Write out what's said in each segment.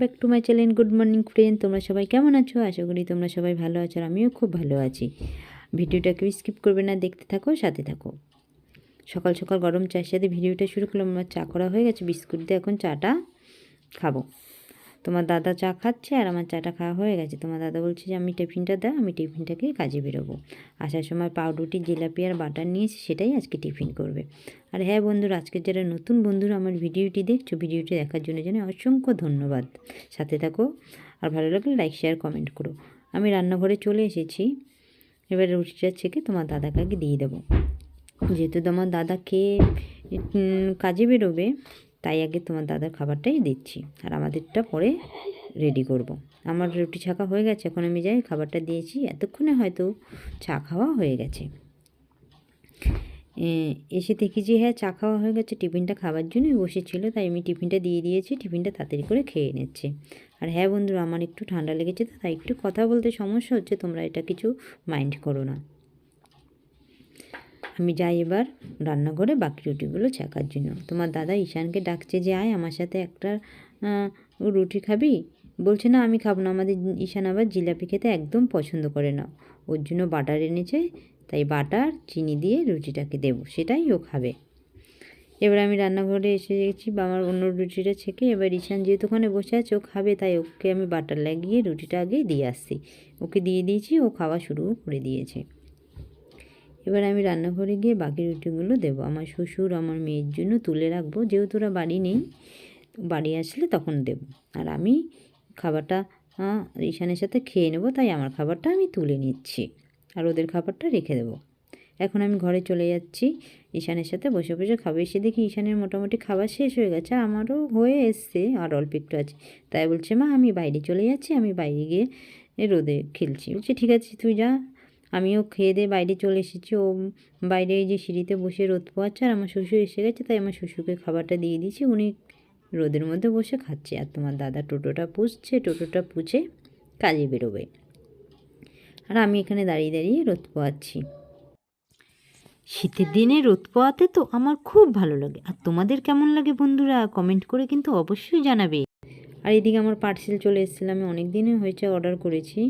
Back to my channel good morning friend তোমরা সবাই কেমন আছো? আশা করি তোমরা সবাই ভালো আছো আর আমিও খুব ভালো আছি। ভিডিওটা কেউ স্কিপ করবে না, দেখতে থাকো, সাথে থাকো। সকাল সকাল গরম চায়ের সাথে ভিডিওটা শুরু করলাম, আমার চা করা হয়ে গেছে, বিস্কুট দিয়ে এখন চাটা খাব। তোমার দাদা চা খাচ্ছে আর আমার চাটা খাওয়া হয়ে গেছে। তোমার দাদা বলছে যে, আমি টিফিনটা দাও, আমি টিফিনটাকে কাজে বেরোবো। আসার সময় পাউরুটি, জিলাপি আর বাটার নিয়েছি সেটাই আজকে টিফিন করবে। আর হ্যাঁ বন্ধুরা আজকে যারা নতুন বন্ধুরা আমার ভিডিওটি দেখছ, ভিডিওটি দেখার জন্য জানি অসংখ্য ধন্যবাদ। সাথে থাকো আর ভালো লাগলে লাইক, শেয়ার, কমেন্ট করো। আমি রান্নাঘরে চলে এসেছি। এবার রুটিটা ছেঁকে তোমার দাদাকে আগে দিয়ে দেবো। যেহেতু তোমার দাদা খেয়ে কাজে বেরোবে তাই আগে তোমার দাদার খাবারটাই দিচ্ছি। আর আমাদেরটা পরে রেডি করব। আমার রুটি ছাকা হয়ে গেছে, এখন আমি যাই খাবারটা দিয়েছি। এতক্ষণে হয়তো চা খাওয়া হয়ে গেছে। এসে দেখি যে হ্যাঁ চা খাওয়া হয়ে গেছে। টিফিনটা খাবার জন্যই বসেছিল, তাই আমি টিফিনটা দিয়ে দিয়েছি। টিফিনটা তাড়াতাড়ি করে খেয়ে নিচ্ছে। আর হ্যাঁ বন্ধুরা, আমার একটু ঠান্ডা লেগেছে তো, তাই একটু কথা বলতে সমস্যা হচ্ছে। তোমরা এটা কিছু মাইন্ড করো না। আমি যাই এবার রান্নাঘরে বাকি রুটিগুলো ছাকার জন্য। তোমার দাদা ঈশানকে ডাকছে যে আয়, আমার সাথে একটা রুটি খাবি? বলছে, না, আমি খাব না। আমাদের ঈশান আবার জিলাপি খেতে একদম পছন্দ করে না। ওর জন্য বাটার এনেছে, তাই বাটার, চিনি দিয়ে রুটিটাকে দেবো, সেটাই ও খাবে। এবার আমি রান্নাঘরে এসে গেছি, বা আমার অন্য রুটিটা ছেঁকে। এবার ঈশান যেহেতু ওখানে বসে আছে, ও খাবে, তাই ওকে আমি বাটার লাগিয়ে রুটিটা আগে দিয়ে আসছি। ওকে দিয়ে দিয়েছি, ও খাওয়া শুরু করে দিয়েছে। এবার আমি রান্নাঘরে গিয়ে বাকি রুটিগুলো দেবো। আমার শ্বশুর, আমার মেয়ের জন্য তুলে রাখব। যেহেতু ওরা বাড়ি নেই, বাড়ি আসলে তখন দেবো। আর আমি খাবারটা ঈশানের সাথে খেয়ে নেব, তাই আমার খাবারটা আমি তুলে নিচ্ছি। আর ওদের খাবারটা রেখে দেবো। এখন আমি ঘরে চলে যাচ্ছি। ঈশানের সাথে বসে বসে খাব। এসে দেখি ঈশানের মোটামুটি খাবার শেষ হয়ে গেছে। আর আমারও হয়ে এসছে, আর অল্প একটু আছে। তাই বলছে, মা, আমি বাইরে চলে যাচ্ছি। আমি বাইরে গিয়ে রোদে খেলছি। বলছি, ঠিক আছে, তুই যা। আমিও খেয়ে দিয়ে বাইরে চলে এসেছি। ও বাইরে এই যে সিঁড়িতে বসে রোদ পোয়াচ্ছে আর আমার শ্বশুর এসে গেছে, তাই আমার শ্বশুরকে খাবারটা দিয়ে দিয়েছি। উনি রোদের মধ্যে বসে খাচ্ছে আর তোমার দাদা টোটোটা পুষছে টোটোটা পুছে কাজে বেরোবে। আর আমি এখানে দাঁড়িয়ে দাঁড়িয়ে রোদ পোয়াচ্ছি শীতের দিনে রোদ পোয়াতে তো আমার খুব ভালো লাগে। আর তোমাদের কেমন লাগে বন্ধুরা? কমেন্ট করে কিন্তু অবশ্যই জানাবে। আর এদিকে আমার পার্সেল চলে এসেছিল, আমি অনেক দিনই হয়েছে অর্ডার করেছি।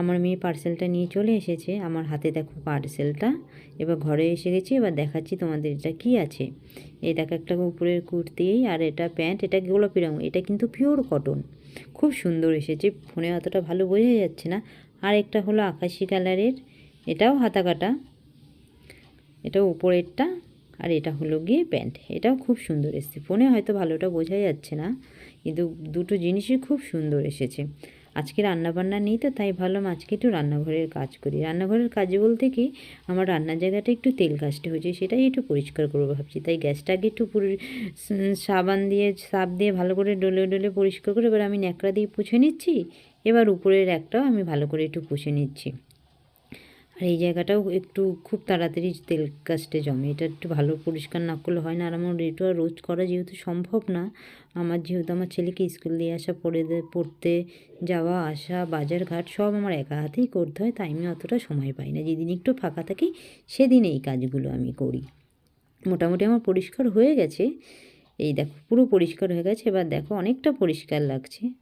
আমার মেয়ে পার্সেলটা নিয়ে চলে এসেছে। আমার হাতে দেখো পার্সেলটা এবার ঘরে এসে গেছি, এবার দেখাচ্ছি তোমাদের এটা কি আছে। এই দেখো একটা উপরের কুর্তি আর এটা প্যান্ট, এটা গোলাপি রঙ এটা কিন্তু পিওর কটন খুব সুন্দর এসেছে, ফোনে অতটা ভালো বোঝা যাচ্ছে না। আর একটা হলো আকাশি কালারের এটাও হাতা কাটা। এটা উপরেরটা, আর এটা হলো গিয়ে প্যান্ট। এটাও খুব সুন্দর এসেছে, ফোনে হয়তো ভালোটা বোঝা যাচ্ছে না, কিন্তু দুটো জিনিসই খুব সুন্দর এসেছে। আজকে রান্নাবান্না নেই তো, তাই ভাবলাম আজকে একটু রান্নাঘরের কাজ করি। রান্নাঘরের কাজ বলতে কি, আমার রান্নার জায়গাটা একটু তেল কাজটা হয়েছে, সেটাই একটু পরিষ্কার করব ভাবছি। তাই গ্যাসটাকে একটু সাবান দিয়ে, সাপ দিয়ে ভালো করে ডলে ডলে পরিষ্কার করে, এবার আমি ন্যাকড়া দিয়ে পুছে নিচ্ছি। এবার উপরের একটাও আমি ভালো করে একটু পুষে নিচ্ছি। আর এই জায়গাটাও একটু খুব তাড়াতাড়ি তেল কাস্টে জমে। এটা একটু ভালো পরিষ্কার না করলে হয় না। আর আমার এটা রোজ করা যেহেতু সম্ভব না, আমার যেহেতু আমার ছেলেকে স্কুল দিয়ে আসা, পড়ে পড়তে যাওয়া, আসা, বাজার ঘাট সব আমার একা হাতেই করতে হয়, তাই আমি অতটা সময় পাই না। যেদিন একটু ফাঁকা থাকি, সেদিন এই কাজগুলো আমি করি। মোটামুটি আমার পরিষ্কার হয়ে গেছে। এই দেখো, পুরো পরিষ্কার হয়ে গেছে। এবার দেখো, অনেকটা পরিষ্কার লাগছে।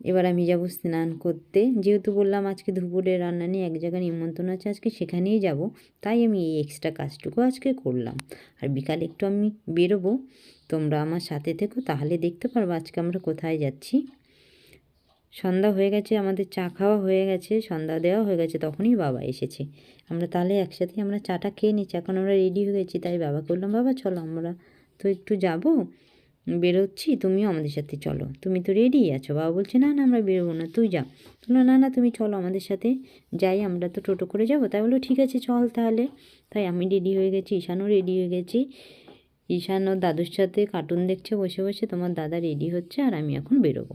এবার আমি যাব স্নান করতে। যেহেতু বললাম আজকে দুপুরে রান্না নিয়ে এক জায়গায় নিমন্ত্রণ আছে, আজকে সেখানেই যাব। তাই আমি এই এক্সট্রা কাজটুকু আজকে করলাম। আর বিকালে একটু আমি বেরোবো। তোমরা আমার সাথে থেকো, তাহলে দেখতে পারব আজকে আমরা কোথায় যাচ্ছি। সন্ধ্যা হয়ে গেছে, আমাদের চা খাওয়া হয়ে গেছে, সন্ধ্যা দেওয়া হয়ে গেছে, তখনই বাবা এসেছে। আমরা তাহলে একসাথে আমরা চাটা খেয়ে নিচ্ছি, এখন আমরা রেডি হয়ে গেছি, তাই বাবাকে বললাম, বাবা চলো, আমরা তো একটু যাব। বেরোচ্ছি, তুমিও আমাদের সাথে চলো। তুমি তো রেডি আছো? বাবা বলছে, না না, আমরা বেরোবো না, তুই যা। বলল, না না, তুমি চলো আমাদের সাথে। যাই, আমরা তো টোটো করে যাব। তাই বলল, ঠিক আছে, চল তাহলে। তাই আমি রেডি হয়ে গেছি, ঈশানও রেডি হয়ে গেছি। ঈশান ওর দাদুর সাথে কার্টুন দেখছে, বসে বসে তোমার দাদা রেডি হচ্ছে আর আমি এখন বেরোবো।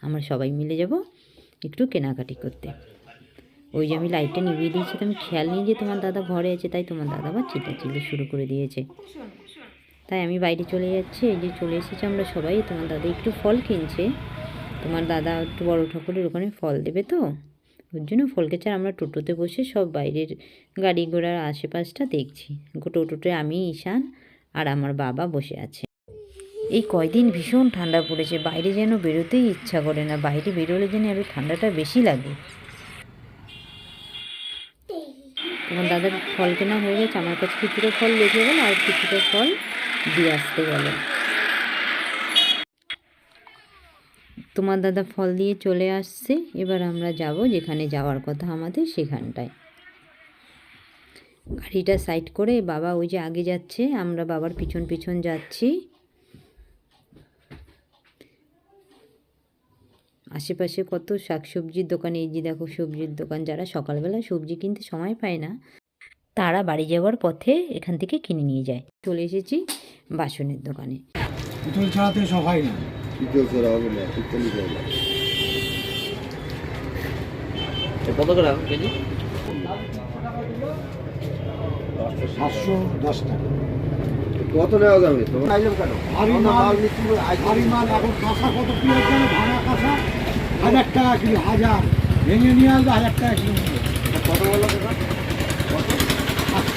আমরা সবাই মিলে যাব একটু কেনাকাটি করতে। ওই যে আমি লাইটটা নিভিয়ে দিয়েছি, তো আমি খেয়াল নিয়ে যে তোমার দাদা ঘরে আছে, তাই তোমার দাদা আবার চিল্লাচিল্লি শুরু করে দিয়েছে। তাই আমি বাইরে চলে যাচ্ছি, এই যে চলে এসেছি আমরা সবাই। তোমার দাদা একটু ফল কিনছে। তোমার দাদা একটু বড় ঠাকুরের ওখানে ফল দেবে তো? ওর জন্য ফল কেছে আর আমরা টোটোতে বসে সব বাইরের গাড়ি ঘোড়ার আশেপাশটা দেখছি। টোটোতে আমি, ঈশান আর আমার বাবা বসে আছে। এই কয়দিন ভীষণ ঠান্ডা পড়েছে, বাইরে যেন বেরোতেই ইচ্ছা করে না, বাইরে বেরোলে যেন আরও ঠান্ডাটা বেশি লাগে। তোমার দাদার ফল কেনা হয়ে গেছে, আমার কাছে কিছুটা ফল লেগে গেল, আর কিছুটা ফল দিয়ে আসতে গেল। তোমার দাদা ফল দিয়ে চলে আসছে। এবার আমরা যাব যেখানে যাওয়ার কথা আমাদের সেখানটায়। গাড়িটা সাইড করে বাবা ওই যে আগে যাচ্ছে, আমরা বাবার পিছন পিছন যাচ্ছি। আশেপাশে কত শাকসবজির দোকান, এই যে দেখো সবজির দোকান, যারা সকালবেলা সবজি কিনতে সময় পায় না তারা বাড়ি যাওয়ার পথে এখান থেকে কিনে নিয়ে যায়। চলে এসেছি বাসনের দোকানে। পুতুল সব হয় না? না কত করে কেজি? সাতশো দশ টাকা। কত নেওয়া যাবে হাজার টাকা কিলো হাজার। ভেঙে নিয়ে আসবে হাজার টাকা কিলো। কত বলো তোমার সাতশো দশ টাকা এবার আমি বলব না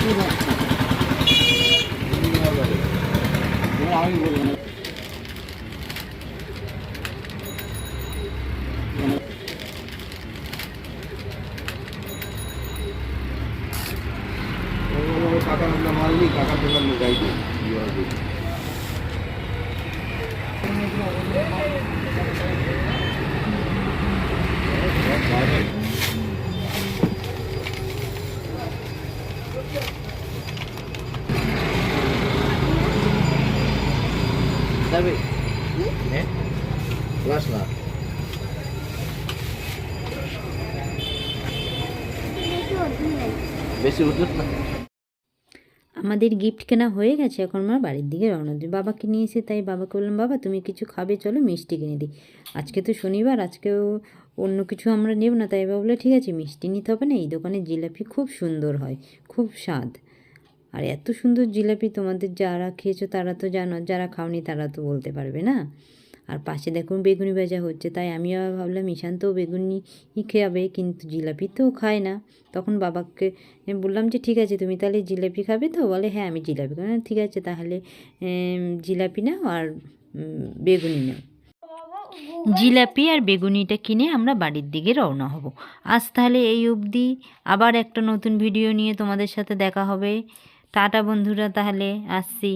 কাকা আমরা মাল নিই। কাকার দোকান যাই বেশি না। আমাদের গিফট কেনা হয়ে গেছে, এখন আমরা বাড়ির দিকে রওনা দিই বাবাকে নিয়ে এসে তাই বাবাকে বললাম, বাবা, তুমি কিছু খাবে, চলো মিষ্টি কিনে দিই আজকে তো শনিবার, আজকেও অন্য কিছু আমরা নেব না, তাই বাবা বলল, ঠিক আছে, মিষ্টি নিতে হবে না, এই দোকানের জিলাপি খুব সুন্দর হয়, খুব স্বাদ। আর এত সুন্দর জিলাপি তোমাদের যারা খেয়েছো, তারা তো জানো, যারা খাওনি, তারা তো বলতে পারবে না। আর পাশে দেখুন বেগুনি ভাজা হচ্ছে তাই আমি আবার ভাবলাম ঈশান্তও বেগুনি খাবে কিন্তু জিলাপি তো খায় না। তখন বাবাকে বললাম যে ঠিক আছে তুমি তাহলে জিলাপি খাবে তো? বলে হ্যাঁ আমি জিলাপি খাব। "না, ঠিক আছে তাহলে জিলাপি নাও আর বেগুনি নাও। জিলাপি আর বেগুনিটা কিনে আমরা বাড়ির দিকে রওনা হব। আজ তাহলে এই অবধি। আবার একটা নতুন ভিডিও নিয়ে তোমাদের সাথে দেখা হবে। টাটা বন্ধুরা তাহলে আসছি।